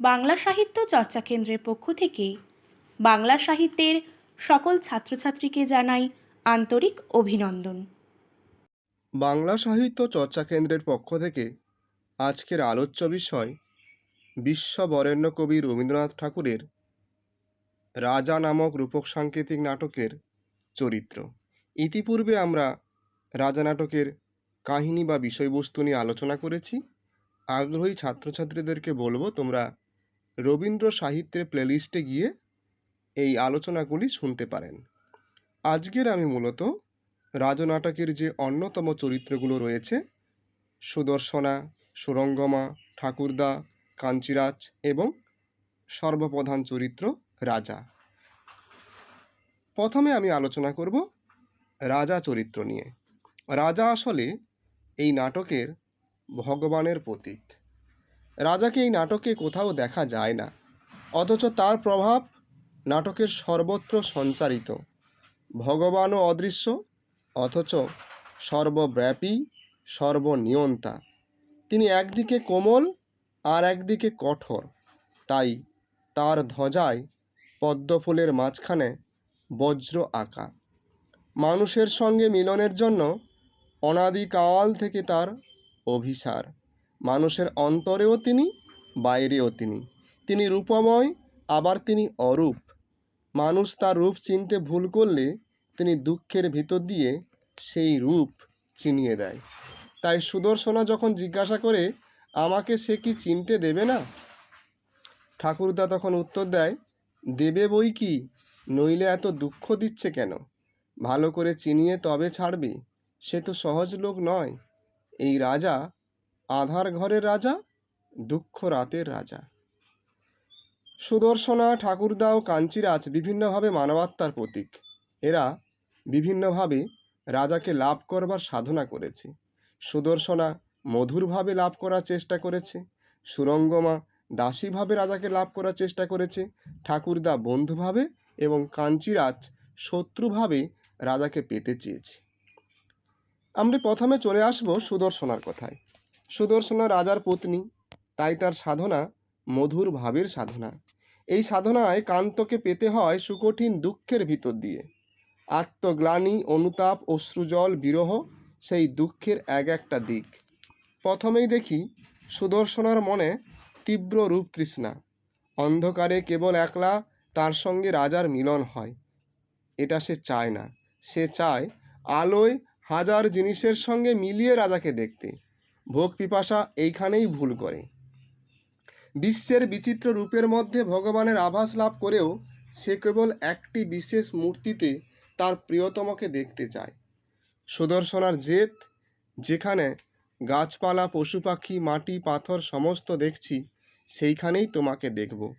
বাংলা সাহিত্য চর্চা কেন্দ্রের পক্ষ থেকে বাংলা সাহিত্যের সকল ছাত্রছাত্রীকে জানাই আন্তরিক অভিনন্দন। বাংলা সাহিত্য চর্চা কেন্দ্রের পক্ষ থেকে আজকের আলোচ্য বিষয় বিশ্ববরেণ্য কবি রবীন্দ্রনাথ ঠাকুরের রাজা নামক রূপক সাংকেতিক নাটকের চরিত্র। ইতিপূর্বে আমরা রাজা নাটকের কাহিনী বা বিষয়বস্তু নিয়ে আলোচনা করেছি। আগ্রহী ছাত্রছাত্রীদেরকে বলব তোমরা রবীন্দ্র সাহিত্যের প্লেলিস্টে গিয়ে এই আলোচনাগুলি শুনতে পারেন। আজকের আমি মূলত রাজনাটকের যে অন্যতম চরিত্রগুলো রয়েছে, সুদর্শনা, সুরঙ্গমা, ঠাকুরদা, কাঞ্চিরাজ এবং সর্বপ্রধান চরিত্র রাজা। প্রথমে আমি আলোচনা করব রাজা চরিত্র নিয়ে। রাজা আসলে এই নাটকের ভগবানের প্রতীক। রাজাকে এই নাটকে কোথাও দেখা যায় না। অথচ তার প্রভাব নাটকের সর্বত্র সঞ্চারিত। ভগবানও অদৃশ্য, অথচ সর্বব্যাপী, সর্বনিয়ন্তা। তিনি একদিকে কোমল আর একদিকে কঠোর। তাই তার ধ্বজায় পদ্মফুলের মাঝখানে বজ্র আঁকা। মানুষের সঙ্গে মিলনের জন্য অনাদিকাল থেকে তার অভিসার। মানুষের অন্তরেও তিনি, বাইরেও তিনি। তিনি রূপময়, আবার তিনি অরূপ। মানুষ তার রূপ চিনতে ভুল করলে তিনি দুঃখের ভিতর দিয়ে সেই রূপ চিনিয়ে দেয়। তাই সুদর্শনা যখন জিজ্ঞাসা করে, আমাকে সে কি চিনতে দেবে না? ঠাকুরদা তখন উত্তর দেয়, দেবে বই কি? নইলে এত দুঃখ দিচ্ছে কেন? ভালো করে চিনিয়ে তবে ছাড়বে। সে তো সহজ লোক নয়। এই রাজা আধার ঘরের রাজা, দুঃখ রাতের রাজা। সুদর্শনা, ঠাকুরদা ও কাঞ্চিরাজ বিভিন্নভাবে মানবাত্মার প্রতীক। এরা বিভিন্নভাবে রাজাকে লাভ করবার সাধনা করেছে। সুদর্শনা মধুরভাবে লাভ করার চেষ্টা করেছে। সুরঙ্গমা দাসীভাবে রাজাকে লাভ করার চেষ্টা করেছে। ঠাকুরদা বন্ধুভাবে এবং কাঞ্চিরাজ শত্রুভাবে রাজাকে পেতে চেয়েছে। আমরা প্রথমে চলে আসব সুদর্শনার কথায়। সুদর্শনা রাজার পত্নী, তাই তার সাধনা মধুর ভাবের সাধনা। এই সাধনায় কান্তকে পেতে হয় সুকঠিন দুঃখের ভিতর দিয়ে। আত্মগ্লানি, অনুতাপ, অশ্রুজল, বিরহ, সেই দুঃখের এক একটা দিক। প্রথমেই দেখি সুদর্শনার মনে তীব্র রূপ তৃষ্ণা। অন্ধকারে কেবল একলা তার সঙ্গে রাজার মিলন হয়। এটা সে চায় না। সে চায় আলোয় হাজার জিনিসের সঙ্গে মিলিয়ে রাজাকে দেখতে। ভোগ পিপাসা এইখানেই ভুল করে। বিশ্বের বিচিত্র রূপের মধ্যে ভগবানের আভাস লাভ করেও সে কেবল একটি বিশেষ মূর্তিতে তার প্রিয়তমকে দেখতে চায়। সুদর্শনার জেদ, যেখানে গাছপালা পশু পাখি মাটি, পাথর সমস্ত দেখছি, সেইখানেই তোমাকে দেখব।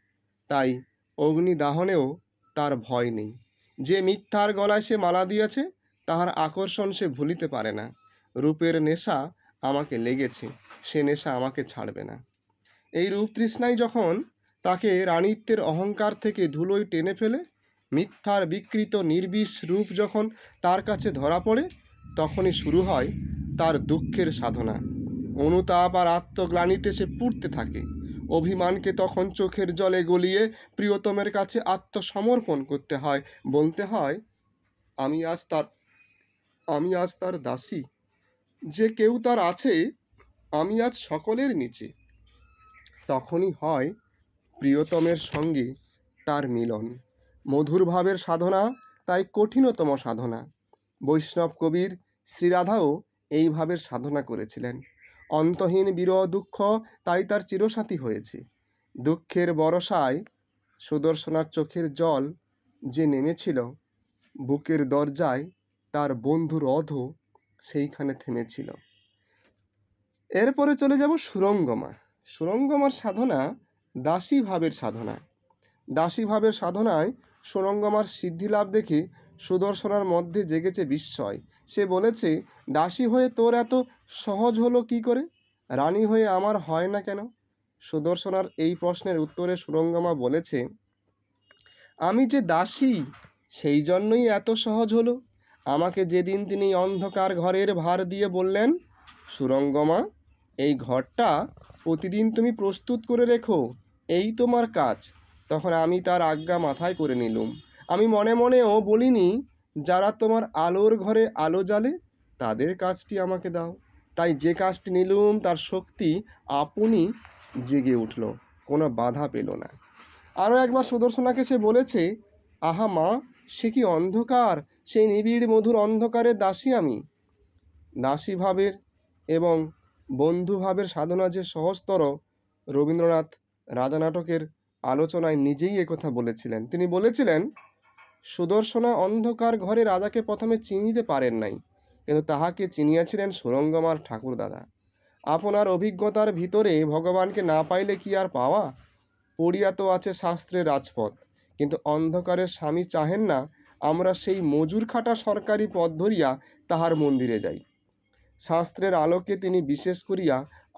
তাই অগ্নি দাহনেও তার ভয় নেই। যে মিথ্যার গলায় সে মালা দিয়েছে, তাহার আকর্ষণ সে ভুলিতে পারে না। রূপের নেশা আমাকে লেগেছে, সে নেশা আমাকে ছাড়বে না। এই রূপ তৃষ্ণাই যখন তাকে রানীত্বের অহংকার থেকে ধুলোয় টেনে ফেলে, মিথ্যার বিকৃত নির্বিষ রূপ যখন তার কাছে ধরা পড়ে, তখনই শুরু হয় তার দুঃখের সাধনা। অনুতাপ আর আত্মগ্লানিতে সে পুড়তে থাকে। অভিমানকে তখন চোখের জলে গলিয়ে প্রিয়তমের কাছে আত্মসমর্পণ করতে হয়। বলতে হয়, আমি আজ তার, আমি আজ তার দাসী। যে কেউ তার আছে, আমি আজ সকলের নিচে। তখনই হয় প্রিয়তমের সঙ্গে তার মিলন। মধুর ভাবের সাধনা, তাই কঠিনতম সাধনা। বৈষ্ণব কবির শ্রীরাধাও এই ভাবের সাধনা করেছিলেন। অন্তহীন বিরহ দুঃখ, তাই তার চিরসাথী হয়েছে। দুঃখের বরসায় সুদর্শনার চোখের জল যে নেমেছিল, বুকের দরজায় তার বন্ধুর রধও সেইখানে থেমেছিল। এরপরে চলে যাব সুরঙ্গমা। সুরঙ্গমার সাধনা দাসী ভাবের সাধনা। দাসী ভাবের সাধনায় সুরঙ্গমার সিদ্ধিলাভ দেখে সুদর্শনার মধ্যে জেগেছে বিস্ময়। সে বলেছে, দাসী হয়ে তোর এত সহজ হলো কি করে? রানী হয়ে আমার হয় না কেন? সুদর্শনার এই প্রশ্নের উত্তরে সুরঙ্গমা বলেছে, আমি যে দাসী, সেই জন্যই এত সহজ হলো। আমাকে যেদিন তিনি অন্ধকার ঘরের ভার দিয়ে বললেন, সুরঙ্গমা, এই ঘরটা প্রতিদিন তুমি প্রস্তুত করে রেখো, এই তোমার কাজ। তখন আমি তার আজ্ঞা মাথায় করে নিলুম। আমি মনে মনেও বলিনি, যারা তোমার আলোর ঘরে আলো জ্বালে, তাদের কাজটি আমাকে দাও। তাই যে কাজটি নিলুম, তার শক্তি আপনি জেগে উঠল, কোনো বাধা পেল না। আরও একবার সুদর্শনাকে সে বলেছে, আহা মা সে কি অন্ধকার? সেই নিবিড় মধুর অন্ধকারের দাসী আমি। দাসী ভাবের এবং বন্ধুভাবের সাধনা যে সহজতর, রবীন্দ্রনাথ রাজা নাটকের আলোচনায় নিজেই একথা বলেছিলেন। তিনি বলেছিলেন, সুদর্শনা অন্ধকার ঘরে রাজাকে প্রথমে চিনিতে পারেন নাই, কিন্তু তাহাকে চিনিয়াছিলেন সুরঙ্গমার ঠাকুরদাদা। আপনার অভিজ্ঞতার ভিতরে ভগবানকে না পাইলে কি আর পাওয়া? পড়িয়া তো আছে শাস্ত্রের রাজপথ। কিন্তু অন্ধকারের স্বামী চাহেন না, আমরা সেই মজুর খাটা সরকারি পথ ধরিয়া তাহার মন্দিরে যাই। শাস্ত্রের আলোকে তিনি বিশেষ করিয়া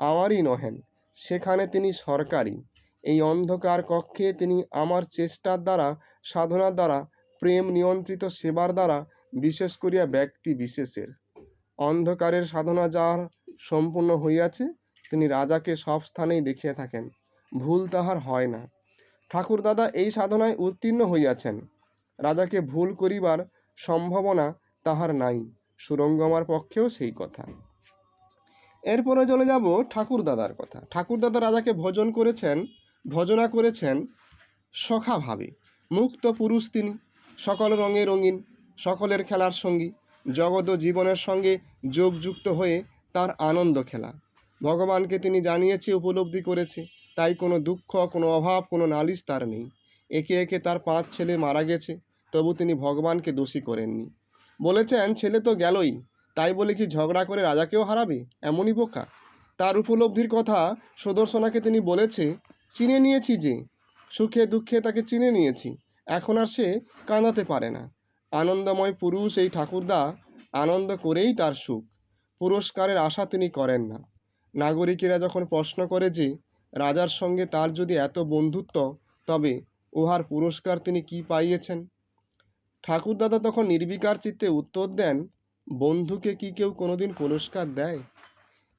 আমারই নহেন, সেখানে তিনি সরকারি। এই অন্ধকার কক্ষে তিনি আমার চেষ্টার দ্বারা, সাধনার দ্বারা, প্রেম নিয়ন্ত্রিত সেবার দ্বারা, বিশেষ করিয়া ব্যক্তি বিশেষের। অন্ধকারের সাধনা যার সম্পূর্ণ হইয়াছে, তিনি রাজাকে সব স্থানেই দেখিয়া থাকেন, ভুল তাহার হয় না। ঠাকুরদাদা এই সাধনায় উত্তীর্ণ হইয়াছেন। রাজাকে ভুল করিবার সম্ভাবনা তাহার নাই, সুরঙ্গমার পক্ষেও সেই কথা। এরপরে চলে যাব ঠাকুরদাদার কথা। ঠাকুরদাদা রাজাকে ভোজন করেছেন, ভজনা করেছেন সখাভাবে। মুক্ত পুরুষ তিনি, সকল রঙে রঙিন, সকলের খেলার সঙ্গী, জগৎ ও জীবনের সঙ্গে যোগযুক্ত হয়ে তার আনন্দ খেলা। ভগবানকে তিনি জানিয়েছে, উপলব্ধি করেছে। তাই কোনো দুঃখ, কোনো অভাব, কোনো নালিশ তার নেই। একে একে তার পাঁচ ছেলে মারা গেছে, তবু তিনি ভগবানকে দোষী করেননি। বলেছেন, ছেলে তো গেলই, তাই বলে কি ঝগড়া করে রাজাকেও হারাবে? এমনই বোকা। তার উপলব্ধির কথা সুদর্শনাকে তিনি বলেছে, চিনে নিয়েছি যে, সুখে দুঃখে তাকে চিনে নিয়েছি, এখন আর সে কাঁদাতে পারে না। আনন্দময় পুরুষ এই ঠাকুরদা, আনন্দ করেই তার সুখ। পুরস্কারের আশা তিনি করেন না। নাগরিকেরা যখন প্রশ্ন করে যে রাজার সঙ্গে তার যদি এত বন্ধুত্ব, তবে উহার পুরস্কার তিনি কি পাইয়েছেন? ঠাকুরদাদা তখন নির্বিকার চিত্তে উত্তর দেন, বন্ধুকে কি কেউ কোনোদিন পুরস্কার দেয়?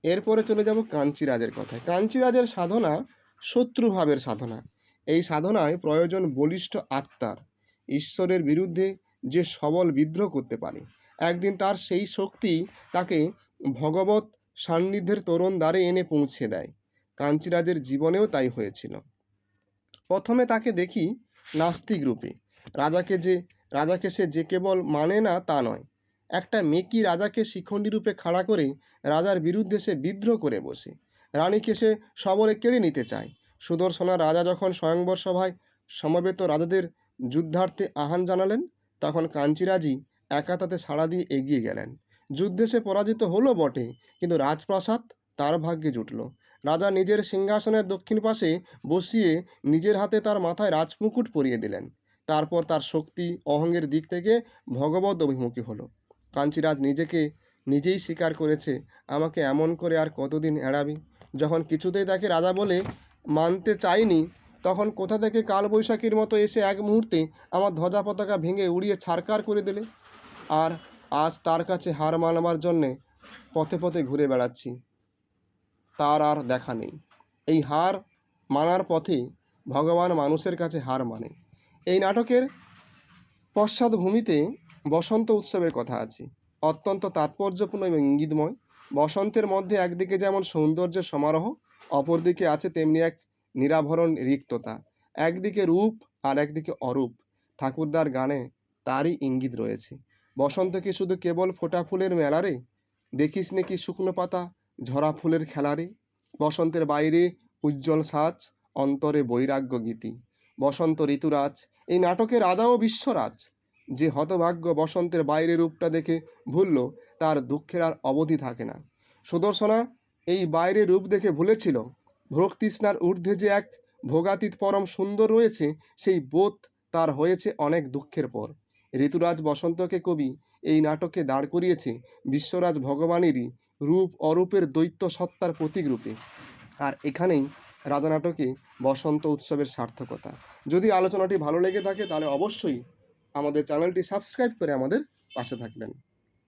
এরপরে চলে যাব কাঞ্চিরাজের কথায়। কাঞ্চিরাজের সাধনা শত্রুভাবের সাধনা। এই সাধনায় প্রয়োজন বলিষ্ঠ আত্মার, ঈশ্বরের বিরুদ্ধে যে সবল বিদ্রোহ করতে পারে। একদিন তার সেই শক্তি তাকে ভগবত সান্নিধ্যের তরুণ দ্বারে এনে পৌঁছে দেয়। কাঞ্চিরাজের জীবনেও তাই হয়েছিল। প্রথমে তাকে দেখি নাস্তিক রূপে। রাজাকে যে, রাজাকে সে যে কেবল মানে না তা নয়। একটা মেকি রাজাকে শিখণ্ডী রূপে খাড়া করে রাজার বিরুদ্ধে সে বিদ্রোহ করে বসে? রানীকে সে সবলে কেড়ে নিতে চায়। সুদর্শনা রাজা যখন স্বয়ংবর সভায় সমবেত রাজাদের যুদ্ধার্থে আহ্বান জানালেন, তখন কাঞ্চিরাজই একা তাতে সাড়া দিয়ে এগিয়ে গেলেন। যুদ্ধে সে পরাজিত হলো বটে, কিন্তু রাজপ্রাসাদ তার ভাগ্যে জুটল। রাজা নিজের সিংহাসনের দক্ষিণ পাশে বসিয়ে নিজের হাতে তার মাথায় রাজমুকুট পরিয়ে দিলেন। তারপর তার শক্তি অহংয়ের দিক থেকে ভগবত অভিমুখী হলো। কাঞ্চিরাজ নিজেকে নিজেই স্বীকার করেছে, আমাকে এমন করে আর কতদিন এড়াবে? যখন কিছুতেই তাকে রাজা বলে মানতে চাইনি, তখন কোথা থেকে কালবৈশাখীর মতো এসে এক মুহূর্তে আমার ধ্বজা পতাকা ভেঙে উড়িয়ে ছারকার করে দিলে? আর আজ তার কাছে হার মানবার জন্যে পথে পথে ঘুরে বেড়াচ্ছি। তার আর দেখা নেই। এই হার মানার পথে ভগবান মানুষের কাছে হার মানে। এই নাটকের পশ্চাৎভূমিতে বসন্ত উৎসবের কথা আছে। অত্যন্ত তাৎপর্যপূর্ণ এবং ইঙ্গিতময়। বসন্তের মধ্যে একদিকে যেমন সৌন্দর্যের সমারোহ, অপরদিকে আছে তেমনি এক নিরাভরণ রিক্ততা। একদিকে রূপ আর একদিকে অরূপ। ঠাকুরদার গানে তারই ইঙ্গিত রয়েছে। বসন্ত কি শুধু কেবল ফোটা ফুলের মেলারে দেখিস নাকি শুকনো পাতা ঝরা ফুলের খেলারে, বসন্তের বাইরে উজ্জ্বল সাজ, অন্তরে বৈরাগ্য গীতি। বসন্ত ঋতুরাজ, এই নাটকে রাজা ও বিশ্বরাজ। যে হতভাগ্য বসন্তের বাইরে রূপটা দেখে ভুলল, তার দুঃখের আর অবধি থাকে না। সুদর্শনা, এই বাইরে রূপ দেখে ভুলেছিল। ভোগতৃষ্ণার ঊর্ধ্বে যে এক ভোগাতীত পরম সুন্দর রয়েছে, সেই বোধ তার হয়েছে অনেক দুঃখের পর। ঋতুরাজ বসন্তকে কবি এই নাটকে দাঁড় করিয়েছে বিশ্বরাজ ভগবানেরই রূপ অরূপের দ্বৈত সত্তার প্রতীক রূপে। আর এখানেই রাজা নাটকে বসন্ত উৎসবের সার্থকতা। যদি আলোচনাটি ভালো লেগে থাকে তাহলে অবশ্যই আমাদের চ্যানেলটি সাবস্ক্রাইব করে আমাদের পাশে থাকবেন।